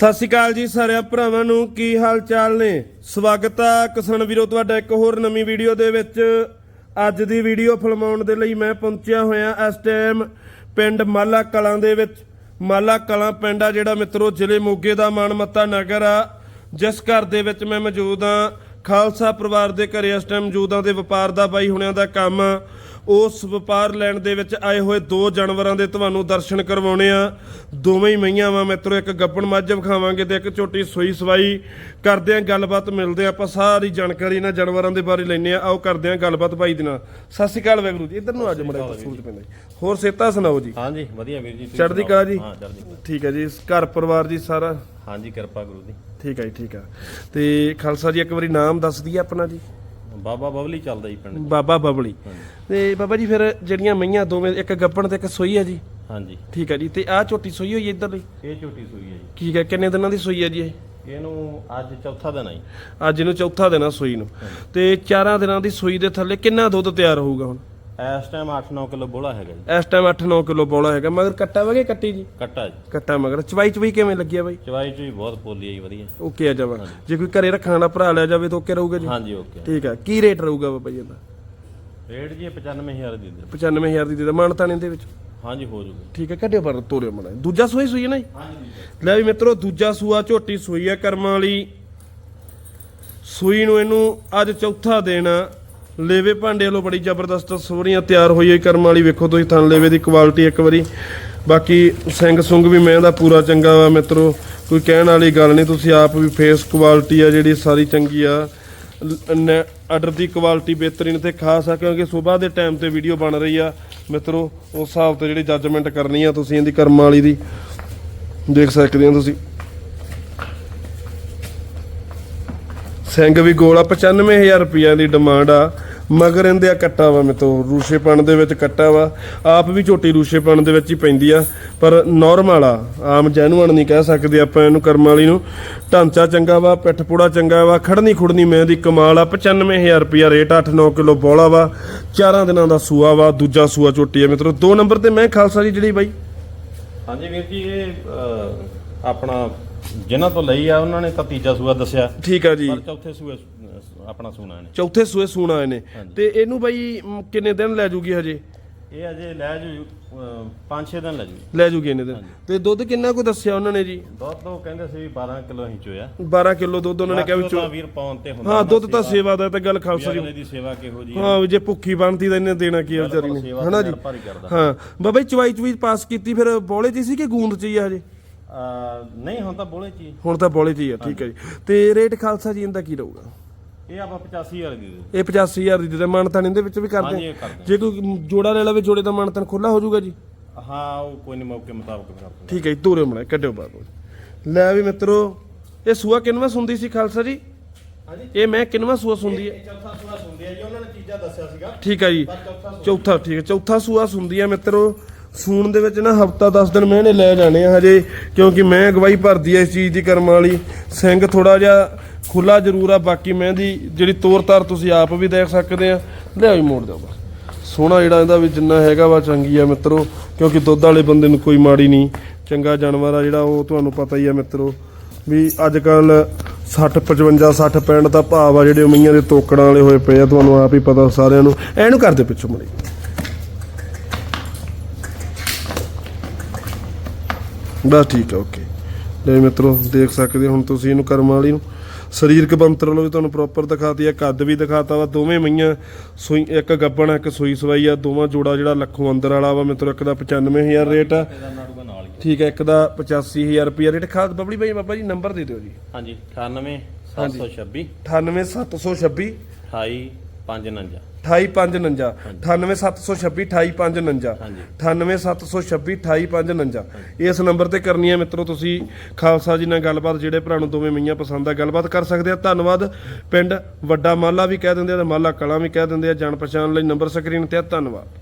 ਸਤਿ ਸ਼੍ਰੀ ਅਕਾਲ ਜੀ ਸਾਰਿਆਂ ਭਰਾਵਾਂ ਨੂੰ, ਕੀ ਹਾਲ ਚਾਲ ਨੇ? ਸਵਾਗਤ ਆ ਕਿਸਾਨ ਵੀਰੋ, ਤੁਹਾਡਾ ਇੱਕ ਹੋਰ ਨਵੀਂ ਵੀਡੀਓ ਦੇ ਵਿੱਚ। ਅੱਜ ਦੀ ਵੀਡੀਓ ਫਿਲਮਾਉਣ ਦੇ ਲਈ ਮੈਂ ਪਹੁੰਚਿਆ ਹੋਇਆ ਇਸ ਟਾਈਮ ਪਿੰਡ ਮਾਲਾ ਕਲਾਂ ਦੇ ਵਿੱਚ। ਮਾਲਾ ਕਲਾਂ ਪਿੰਡ ਆ ਜਿਹੜਾ ਮਿੱਤਰੋ, ਜ਼ਿਲ੍ਹੇ ਮੋਗੇ ਦਾ ਮਾਨਮੱਤਾ ਨਗਰ ਆ। ਜਿਸ ਘਰ ਦੇ ਵਿੱਚ ਮੈਂ ਮੌਜੂਦ ਆ ਖਾਲਸਾ ਪਰਿਵਾਰ ਦੇ ਘਰੇ ਇਸ ਟਾਈਮ ਮੌਜੂਦ ਆ ਦੇ ਵਪਾਰ ਦਾ ਬਾਈ ਹੁਣਿਆਂ ਦਾ ਕੰਮ ਆ। ਉਸ ਵਪਾਰ ਲੈਣ ਦੇ ਵਿੱਚ ਆਏ ਹੋਏ ਦੋ ਜਾਨਵਰਾਂ ਦੇ ਤੁਹਾਨੂੰ ਦਰਸ਼ਨ ਕਰਵਾਉਣੇ ਆ ਦੋਵੇਂ ਹੀ ਮਈਆਂ ਵਾ ਮਿੱਤਰੋ ਇੱਕ ਗੱਬਣ ਮੱਝ ਵਿਖਾਵਾਂਗੇ ਤੇ ਇੱਕ ਛੋਟੀ ਸੂਈ ਸਵਾਈ ਕਰਦੇ ਆ ਗੱਲਬਾਤ ਮਿਲਦੇ ਆ ਆਪਾਂ ਸਾਰੀ ਜਾਣਕਾਰੀ ਇਹਨਾਂ ਜਾਨਵਰਾਂ ਦੇ ਬਾਰੇ ਲੈਣੇ ਆ ਆਓ ਕਰਦੇ ਆ ਗੱਲਬਾਤ ਭਾਈ ਦੇ ਨਾਲ ਸਤਿ ਸ਼੍ਰੀ ਅਕਾਲ ਵੈਗਰੂ ਜੀ ਇੱਧਰ ਨੂੰ ਅੱਜ ਮੜਾ ਸੂਰਜ ਪੈਂਦਾ ਜੀ। ਹੋਰ ਸੇਤਾ ਸੁਣਾਓ ਜੀ ਹਾਂਜੀ ਵਧੀਆ ਵੀਰ ਜੀ ਤੁਸੀਂ ਚੜ੍ਹਦੀ? ਕਲਾ ਜੀ? ਹਾਂ ਚੜ੍ਹਦੀ ਠੀਕ ਹੈ ਜੀ ਘਰ ਪਰਿਵਾਰ ਜੀ ਸਾਰਾ ਹਾਂਜੀ ਕਿਰਪਾ ਗੁਰੂ ਦੀ। ਠੀਕ ਹੈ ਜੀ ਠੀਕ ਆ। ਤੇ ਖਾਲਸਾ ਜੀ ਇੱਕ ਵਾਰੀ ਨਾਮ ਦੱਸ ਦਈਏ ਆਪਣਾ ਜੀ। ਬਾਬਾ ਬਬਲੀ ਚੱਲਦਾ ਜੀ ਪਿੰਡ ਬਾਬਾ ਬਬਲੀ। ਤੇ ਬਾਬਾ ਜੀ ਫਿਰ ਜਿਹੜੀਆਂ ਮਈਆਂ ਦੋਵੇਂ ਇੱਕ ਗੱਬਣ ਤੇ ਇੱਕ ਸੋਈ ਹੈ ਜੀ। ਹਾਂਜੀ। ਠੀਕ ਹੈ ਜੀ ਤੇ ਆਹ ਝੋਟੀ ਸੋਈ ਹੋਈ ਇੱਧਰ ਲਈ ਇਹ ਝੋਟੀ ਸੂਈ ਹੈ ਠੀਕ ਹੈ ਕਿੰਨੇ ਦਿਨਾਂ ਦੀ ਸੋਈ ਹੈ ਜੀ ਇਹ? ਜੀ ਇਹਨੂੰ ਅੱਜ ਚੌਥਾ ਦਿਨ ਆਈ ਅੱਜ ਇਹਨੂੰ ਚੌਥਾ ਦਿਨ ਆ ਸੋਈ ਨੂੰ। ਤੇ ਚਾਰਾਂ ਦਿਨਾਂ ਦੀ ਸੋਈ ਦੇ ਥੱਲੇ ਕਿੰਨਾ ਦੁੱਧ ਤਿਆਰ ਹੋਊਗਾ ਹੁਣ? ਇਸ ਟਾਈਮ 8-9 ਕਿਲੋ ਬੋਲਾ ਹੈਗਾ ਜੀ। ਇਸ ਟਾਈਮ 8-9 ਕਿਲੋ ਬੋਲਾ ਹੈਗਾ ਮਗਰ ਕੱਟਾ ਵਗੇ ਕੱਟੀ ਜੀ? ਕੱਟਾ ਜੀ। ਕੱਟਾ ਮਗਰ। ਚਵਾਈ ਚਵਾਈ ਕਿਵੇਂ ਲੱਗੀ ਆ ਬਾਈ? ਚਵਾਈ ਚ ਵੀ ਬਹੁਤ ਪੋਲੀ ਜੀ ਵਧੀਆ। ਓਕੇ ਆ ਜਾਵਾ ਜੇ ਕੋਈ ਘਰੇ ਰੱਖਣ ਵਾਲਾ ਭਰਾ ਲਿਆ ਜਾਵੇ ਤਾਂ ਓਕੇ ਰਹੂਗਾ ਜੀ? ਹਾਂਜੀ ਓਕੇ। ਠੀਕ ਆ। ਕੀ ਰੇਟ ਰਹੂਗਾ ਬਾਬਾ ਜੀ ਇਹਦਾ? ਰੇਟ ਜੀ ਇਹ 95000 ਦੀ ਦੇ 95000 ਦੀ ਦੇ ਮਾਨਤਾਂ ਦੇ ਵਿੱਚ? ਹਾਂਜੀ ਹੋ ਜੂਗਾ। ਠੀਕ ਹੈ ਕੱਢਿਓ ਪਰ ਤੋਰਿਓ ਮੜਾ ਦੂਜਾ ਸੂਈ ਸੂਈ ਹੈ ਨਾ ਜੀ? ਲੈ ਵੀ ਮਿੱਤਰੋ ਦੂਜਾ ਸੂਆ ਝੋਟੀ ਸੂਈ ਹੈ ਕਰਮਾਂ ਵਾਲੀ। ਸੂਈ ਨੂੰ ਇਹਨੂੰ ਅੱਜ ਚੌਥਾ ਆ। ਲੇਵੇ ਭਾਂਡੇ ਵੱਲੋਂ ਬੜੀ ਜ਼ਬਰਦਸਤ ਸੋਹਣੀਆਂ ਤਿਆਰ ਹੋਈ ਹੈ ਕਰਮ ਵਾਲੀ ਵੇਖੋ ਤੁਸੀਂ ਥਣ ਲੇਵੇ ਦੀ ਕੁਆਲਿਟੀ ਇੱਕ ਵਾਰੀ। ਬਾਕੀ ਸਿੰਘ ਸੁੰਗ ਵੀ ਮੈਂ ਦਾ ਪੂਰਾ ਚੰਗਾ ਵਾ ਮਿੱਤਰੋ, ਕੋਈ ਕਹਿਣ ਵਾਲੀ ਗੱਲ ਨਹੀਂ, ਤੁਸੀਂ ਆਪ ਵੀ ਫੇਸ ਕੁਆਲਿਟੀ ਆ ਜਿਹੜੀ ਸਾਰੀ ਚੰਗੀ ਆ। ਆਰਡਰ ਦੀ ਕੁਆਲਿਟੀ ਬਿਹਤਰੀਨ ਤੇ ਖਾਸ ਆ, ਕਿਉਂਕਿ ਸਵੇਰ ਦੇ ਟਾਈਮ ਤੇ ਵੀਡੀਓ ਬਣ ਰਹੀ ਆ। ਮਿੱਤਰੋ, ਉਸ ਹਿਸਾਬ ਤੇ ਜਿਹੜੀ ਜੱਜਮੈਂਟ ਕਰਨੀ ਆ ਤੁਸੀਂ ਇਹਦੀ ਕਰਮ ਵਾਲੀ ਦੀ। ਦੇਖ ਸਕਦੇ ਹੋ ਤੁਸੀਂ। ਸਿੰਘ ਵੀ ਗੋਲ ਗੋਲਾ 95000 ਰੁਪਈਆ ਦੀ ਡਿਮਾਂਡ ਆ। ਮਗਰ ਇਹਦੇ ਆ ਕੱਟਾ ਵਾ ਮੇਤੋਂ ਰੂਸ਼ੇਪਣ ਦੇ ਵਿੱਚ ਕੱਟਾ ਵਾ। ਆਪ ਵੀ ਝੋਟੀ ਰੂਸ਼ੇਪਣ ਦੇ ਵਿੱਚ ਹੀ ਪੈਂਦੀ ਆ, ਪਰ ਨਾਰਮਲ ਆ, ਆਮ ਜੈਨੂਅਨ ਨਹੀਂ ਕਹਿ ਸਕਦੇ ਆਪਾਂ ਇਹਨੂੰ ਕਰਮ ਵਾਲੀ ਨੂੰ। ਢਾਂਚਾ ਚੰਗਾ ਵਾ, ਪਿੱਠ ਪੂੜਾ ਚੰਗਾ ਵਾ, ਖੜਨੀ ਖੁੜਨੀ ਮੈਂ ਦੀ ਕਮਾਲ ਆ 95000 ਰੁਪਈਆ ਰੇਟ 8-9 ਕਿਲੋ ਬੋਲਾ ਵਾ। ਚਾਰਾਂ ਦਿਨਾਂ ਦਾ ਸੂਆ ਵਾ, ਦੂਜਾ ਸੂਆ ਝੋਟੀ ਆ ਮਿੱਤਰੋ ਦੋ ਨੰਬਰ ਤੇ ਮੈਂ ਖਾਲਸਾ ਜੀ, ਜਿਹੜੀ ਬਾਈ? ਹਾਂਜੀ ਵੀਰ ਜੀ, ਇਹ ਆਪਣਾ ਜਿਨ੍ਹਾਂ ਤੋਂ ਲਈ ਆ ਉਹਨਾਂ ਨੇ ਤਾਂ ਤੀਜਾ ਸੂਆ ਦੱਸਿਆ। ਠੀਕ ਆ ਜੀ। ਪਰ ਚੌਥੇ ਸੂਏ ਅਹ, ਆਪਣਾ ਸੂਣਾ ਇਹਨੇ। ਚੌਥੇ ਸੂਏ ਸੂਣਾ ਇਹਨੇ। ਤੇ ਇਹਨੂੰ ਬਾਈ ਮ, ਕਿੰਨੇ ਦਿਨ ਲੈ ਜੂਗੀ ਹਜੇ? ਇਹ ਅਜੇ ਲੈ ਜੂ 5-6 ਦਿਨ ਲੈ ਜੂ। ਲੈ ਜੂਗੀ ਇਹਨੇ ਦਿਨ ਤੇ ਦੁੱਧ ਕਿੰਨਾ ਕੁ ਦੱਸਿਆ ਉਹਨਾਂ ਨੇ ਜੀ? ਦੁੱਧ ਉਹ ਕਹਿੰਦੇ ਸੀ 12 ਕਿਲੋ ਹੀ ਚੋਇਆ। 12 ਕਿਲੋ ਦੁੱਧ ਉਹਨਾਂ ਨੇ ਕਿਹਾ ਵੀਰ ਪਾਉਣ ਤੇ ਹੁੰਦਾ ਹਾਂ ਦੁੱਧ ਤਾਂ ਸੇਵਾ। ਦਾ ਤੇ ਗੱਲ ਖਾਲਸਾ ਜੀ। ਅਗਲੇ ਦੀ ਸੇਵਾ ਕਿਹੋ ਜੀ ਹਾਂ ਵੀ ਜੇ ਭੁੱਖੀ ਬਣਦੀ ਤਾਂ ਇਹਨੇ ਦੇਣਾ ਕੀ ਆ ਵਿਚਾਰੀ ਨੇ। ਸੇਵਾ ਹਨਾ ਜੀ? ਭਾਰੀ ਕਰਦਾ। ਹਾਂ। ਬਾਬਾ ਜੀ ਚਵਾਈ ਚਵਾਈ ਪਾਸ ਕੀਤੀ ਫਿਰ ਬੋਲੇ ਚ ਸੀ ਕਿ ਗੂੰਦ ਚ ਹੀ ਆ ਹਜੇ? ਨਹੀਂ ਹੁਣ ਤਾਂ ਬੋਲੇ ਚੀ ਹੁਣ ਤਾਂ ਬੋਲੇ ਚ ਹੀ ਆ ਠੀਕ ਹੈ ਜੀ। ਤੇ ਰੇਟ ਖਾਲਸਾ ਜੀ ਇਹਦਾ ਕੀ ਰਹੂਗਾ? ਇਹ ਆਪਾਂ 85000 ਦੀ ਦੇ ਇਹ 85000 ਦੀ ਦੇ ਮਾਨਤਨ ਇਹਦੇ ਵਿੱਚ ਵੀ ਕਰਦੇ ਹਾਂਜੀ ਆ। ਇਹ ਕਰਦੇ ਜੇ ਕੋਈ ਜੋੜਾ ਲੈ ਲਵੇ ਜੋੜੇ ਦਾ ਮਾਨਤਨ ਖੁੱਲਾ ਹੋ ਜਾਊਗਾ ਜੀ। ਹਾਂ ਉਹ ਕੋਈ ਨਹੀਂ ਮੌਕੇ ਮੁਤਾਬਕ ਕਰਦੇ ਠੀਕ ਹੈ ਜੀ ਤੋਰੇ ਮਣਾ ਕੱਢਿਓ ਬਾਅਦ ਲੈ ਵੀ ਮਿੱਤਰੋ ਇਹ ਸੂਆ ਕਿੰਨਵਾ ਸੁੰਦੀ ਸੀ ਖਾਲਸਾ ਜੀ? ਇਹ ਮੈਂ ਕਿੰਨਵਾ ਸੂਆ ਸੁੰਦੀ ਹੈ? ਚੌਥਾ ਸੂਆ ਸੁਣਦੇ ਆ ਜੀ ਉਹਨਾਂ ਨੇ ਚੀਜ਼ਾਂ ਦੱਸਿਆ ਸੀਗਾ। ਠੀਕ ਹੈ ਜੀ ਚੌਥਾ ਠੀਕ ਹੈ ਚੌਥਾ ਸੂਆ ਸੁੰਦੀ ਆ ਮਿੱਤਰੋ। ਸੂਣ ਦੇ ਵਿੱਚ ਨਾ ਹਫਤਾ 10 ਦਿਨ ਮਹੀਨੇ ਲੈ ਜਾਣੇ ਆ ਹਜੇ, ਕਿਉਂਕਿ ਮੈਂ ਅਗਵਾਈ ਭਰਦੀ ਐ ਇਸ ਚੀਜ਼ ਦੀ ਕਰਮ ਵਾਲੀ। ਸਿੰਘ ਥੋੜਾ ਜਿਹਾ ਖੁੱਲਾ ਜ਼ਰੂਰ ਆ, ਬਾਕੀ ਮੈਂ ਦੀ ਜਿਹੜੀ ਤੋਰ ਤਾਰ ਤੁਸੀਂ ਆਪ ਵੀ ਦੇਖ ਸਕਦੇ ਆ, ਲਿਆਓ ਜੀ ਮੋੜ ਦਿਓ ਬਸ। ਸੋਹਣਾ ਜਿਹੜਾ ਇਹਦਾ ਵੀ ਜਿੰਨਾ ਹੈਗਾ ਵਾ, ਚੰਗੀ ਆ ਮਿੱਤਰੋ, ਕਿਉਂਕਿ ਦੁੱਧ ਵਾਲੇ ਬੰਦੇ ਨੂੰ ਕੋਈ ਮਾੜੀ ਨਹੀਂ। ਚੰਗਾ ਜਾਨਵਰ ਆ ਜਿਹੜਾ, ਉਹ ਤੁਹਾਨੂੰ ਪਤਾ ਹੀ ਆ ਮਿੱਤਰੋ, ਵੀ ਅੱਜ ਕੱਲ 60 55 60 65 ਦਾ ਭਾਵ ਆ ਜਿਹੜੇ ਮਈਆਂ ਦੇ ਤੋਕੜਾਂ ਵਾਲੇ ਹੋਏ ਪਏ ਆ, ਤੁਹਾਨੂੰ ਆਪ ਹੀ ਪਤਾ ਸਾਰਿਆਂ ਨੂੰ। ਐਨੂੰ ਕਰਦੇ ਪਿੱਛੋਂ ਮੜੀ। ਬਸ ਠੀਕ ਹੈ ਓਕੇ ਲੈ ਮਿੱਤਰੋ ਦੇਖ ਸਕਦੇ ਹੋ ਹੁਣ ਤੁਸੀਂ ਇਹਨੂੰ ਕਰਮ ਵਾਲੀ ਨੂੰ। ਸਰੀਰਕ ਬੰਤਰ ਵੱਲੋਂ ਵੀ ਤੁਹਾਨੂੰ ਪ੍ਰੋਪਰ ਦਿਖਾਤੀ ਆ ਕੱਦ ਵੀ ਦਿਖਾਤਾ ਵਾ ਦੋਵੇਂ ਮਈਆਂ ਸੂਈ ਇੱਕ ਗੱਬਣ ਆ, ਇੱਕ ਸੂਈ ਸਵਾਈ ਆ ਦੋਵਾਂ ਜੋੜਾ ਜਿਹੜਾ ਲੱਖੋਂ ਅੰਦਰ ਵਾਲਾ ਵਾ ਮਿੱਤਰੋ ਇੱਕ ਦਾ 95000 ਰੇਟ ਆ। ਠੀਕ ਹੈ ਇੱਕ ਦਾ 85000 ਰੁਪਿਆ ਰੇਟ। ਖਾਦ ਬਬਲੀ ਬਾਈ ਬਾਬਾ ਜੀ ਨੰਬਰ ਦੇ ਦਿਓ ਜੀ। ਹਾਂਜੀ 98 726 98726 28 549 28549 98726 28549 ਹਾਂਜੀ। 98726 28549 ਇਸ ਨੰਬਰ ਤੇ ਕਰਨੀ ਹੈ ਮਿੱਤਰੋ ਤੁਸੀਂ ਖਾਲਸਾ ਜੀ ਨਾਲ ਗੱਲਬਾਤ ਜਿਹੜੇ ਭਰਾ ਨੂੰ ਦੋਵੇਂ ਮਈਆਂ ਪਸੰਦ ਆ ਗੱਲਬਾਤ ਕਰ ਸਕਦੇ ਆ। ਧੰਨਵਾਦ। ਪਿੰਡ ਵੱਡਾ ਮਾਲਾ ਵੀ ਕਹਿ ਦਿੰਦੇ ਆ ਤੇ ਮਾਲਾ ਕਲਾਂ ਵੀ ਕਹਿ ਦਿੰਦੇ ਆ। ਜਾਣ ਪਛਾਣ ਲਈ ਨੰਬਰ ਸਕਰੀਨ ਤੇ ਆ। ਧੰਨਵਾਦ।